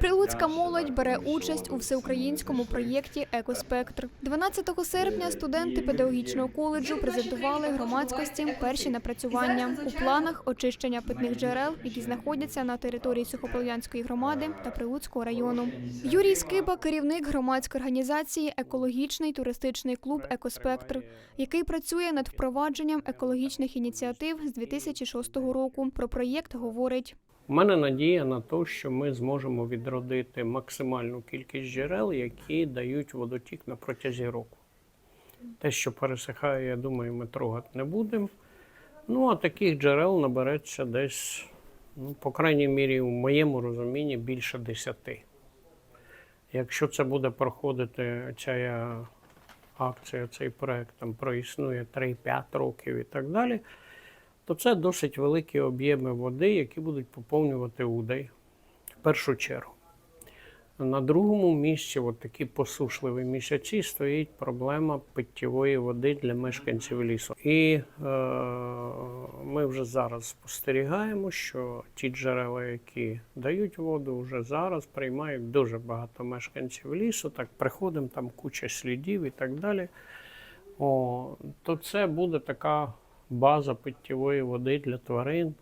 Прилуцька молодь бере участь у всеукраїнському проєкті Екоспектр. 12 серпня студенти педагогічного коледжу презентували громадськості перші напрацювання у планах очищення питних джерел, які знаходяться на території Сухополянської громади та Прилуцького району. Юрій Скиба, керівник громадської організації Екологічний туристичний клуб Екоспектр, який працює над впровадженням екологічних ініціатив з 2006 року. Про проєкт говорить. У мене надія на те, що ми зможемо відродити максимальну кількість джерел, які дають водотік на протязі року. Те, що пересихає, я думаю, ми трогати не будемо. Ну, а таких джерел набереться десь, ну, по крайній мірі, у моєму розумінні, більше десяти. Якщо це буде проходити ця акція, цей проект там проіснує 3-5 років і так далі, то це досить великі об'єми води, які будуть поповнювати удай в першу чергу. На другому місці, от такі посушливі місяці, стоїть проблема питтєвої води для мешканців лісу. І е, ми вже зараз спостерігаємо, що ті джерела, які дають воду, вже зараз приймають дуже багато мешканців лісу. Так приходимо, там куча слідів і так далі. О, то це буде така база питтєвої води для тварин,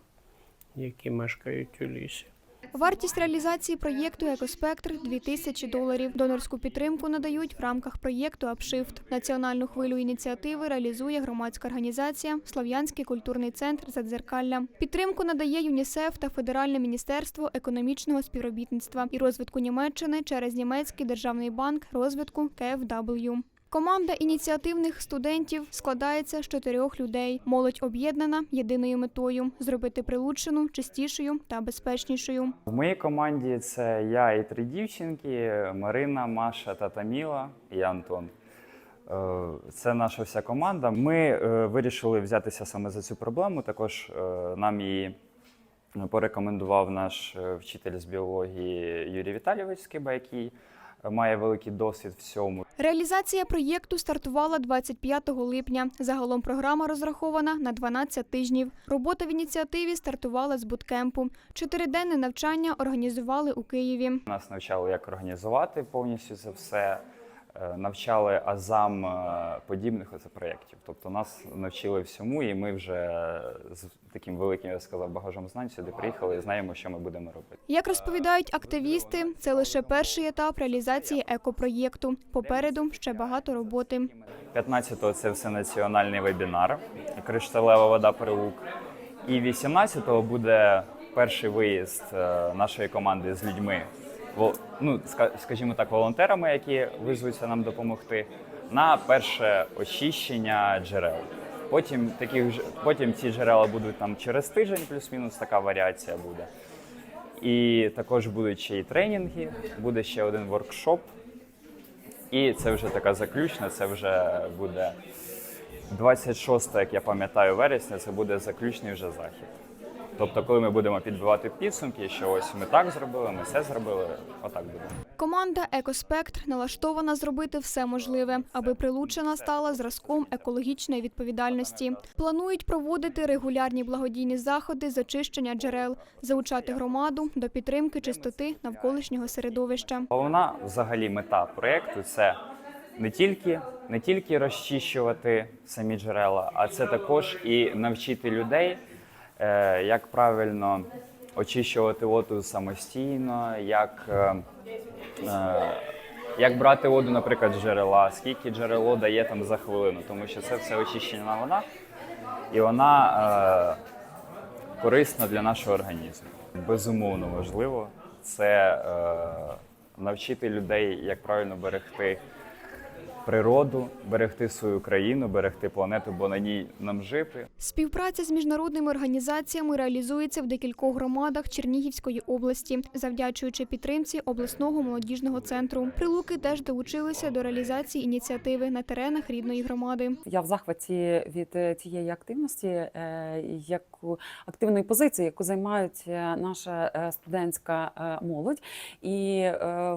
які мешкають у лісі. Вартість реалізації проєкту Екоспектр 2000 доларів. Донорську підтримку надають в рамках проєкту Апшифт. Національну хвилю ініціативи реалізує громадська організація Слов'янський культурний центр Задзеркалля. Підтримку надає ЮНІСЕФ та Федеральне міністерство економічного співробітництва і розвитку Німеччини через німецький державний банк розвитку КФW. Команда ініціативних студентів складається з чотирьох людей. Молодь об'єднана єдиною метою зробити Прилуччину чистішою та безпечнішою. В моїй команді це я і три дівчинки: Марина, Маша та Таміла і Антон. Е, Це наша вся команда. Ми е, вирішили взятися саме за цю проблему. Також е, нам її порекомендував наш вчитель з біології Юрій Віталійович Скиба, який має великий досвід в цьому. Реалізація проєкту стартувала 25 липня. Загалом програма розрахована на 12 тижнів. Робота в ініціативі стартувала з буткемпу. Чотириденне навчання організували у Києві. Нас навчали, як організувати повністю це все. Е, Навчали азам е, подібних оце проєктів. Тобто нас навчили всьому, і ми вже з таким великим, я сказав, багажом знань сюди приїхали і знаємо, що ми будемо робити. Як розповідають активісти, це лише перший етап реалізації екопроєкту. Попереду ще багато роботи. 15-го це всенаціональний вебінар Кришталева вода Перелук. І 18-го буде перший виїзд е, нашої команди з людьми, ну, скажімо так, волонтерами, які визвуться нам допомогти, на перше очищення джерел. Потім, таких, ж- потім ці джерела будуть там через тиждень, плюс-мінус така варіація буде. І також будуть ще й тренінги, буде ще один воркшоп. І це вже така заключна, це вже буде 26, як я пам'ятаю, вересня, це буде заключний вже захід. Тобто, коли ми будемо підбивати підсумки, що ось ми так зробили, ми це зробили, отак буде. Команда Екоспектр налаштована зробити все можливе, аби Прилуччина стала зразком екологічної відповідальності. Планують проводити регулярні благодійні заходи з очищення джерел, залучати громаду до підтримки чистоти навколишнього середовища. Головна взагалі мета проєкту це не тільки, не тільки розчищувати самі джерела, а це також і навчити людей, як правильно очищувати воду самостійно, як, е, е, як брати воду, наприклад, з джерела, скільки джерело дає там за хвилину, тому що це все очищена вода, і вона е, корисна для нашого організму. Безумовно важливо це е, навчити людей, як правильно берегти природу, берегти свою країну, берегти планету, бо на ній нам жити. Співпраця з міжнародними організаціями реалізується в декількох громадах Чернігівської області, завдячуючи підтримці обласного молодіжного центру. Прилуки теж долучилися до реалізації ініціативи на теренах рідної громади. Я в захваті від е, цієї активності, е, яку активної позиції, яку займають е, наша студентська молодь, і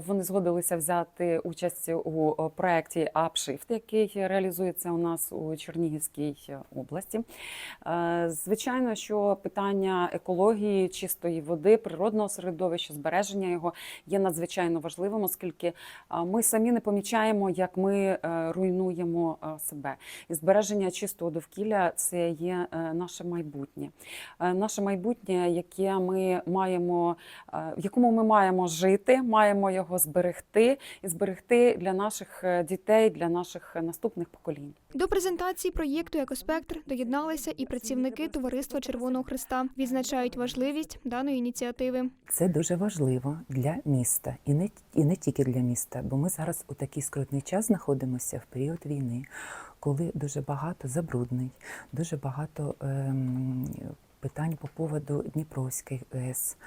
вони згодилися взяти участь у проєкті Апшифт, який реалізується у нас у Чернігівській області. Е, Звичайно, що питання екології, чистої води, природного середовища, збереження його є надзвичайно важливим, оскільки ми самі не помічаємо, як ми е, руйнуємо е, себе. І збереження чистого довкілля це є е, наше майбутнє. Е, Наше майбутнє, яке ми маємо, е, в якому ми маємо жити, маємо його зберегти і зберегти для наших е, дітей, для наших е, наступних поколінь. До презентації проєкту Екоспектр доєдналися і працівники Товариства Червоного Христа. Відзначають важливість даної ініціативи. Це дуже важливо для міста і не, і не тільки для міста, бо ми зараз у такий скрутний час знаходимося в період війни, коли дуже багато забруднень, дуже багато ем, питань по поводу Дніпровської ГЕС.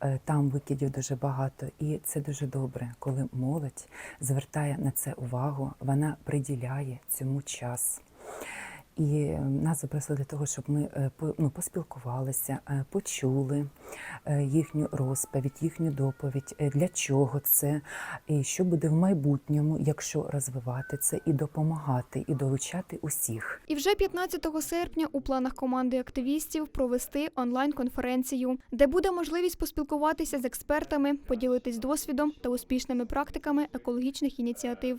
Е, Там викидів дуже багато, і це дуже добре, коли молодь звертає на це увагу, вона приділяє цьому час. І нас запросили для того, щоб ми е, ну, поспілкувалися, е, почули е, їхню розповідь, їхню доповідь, для чого це, і що буде в майбутньому, якщо розвивати це і допомагати, і долучати усіх. І вже 15 серпня у планах команди активістів провести онлайн-конференцію, де буде можливість поспілкуватися з експертами, поділитись досвідом та успішними практиками екологічних ініціатив.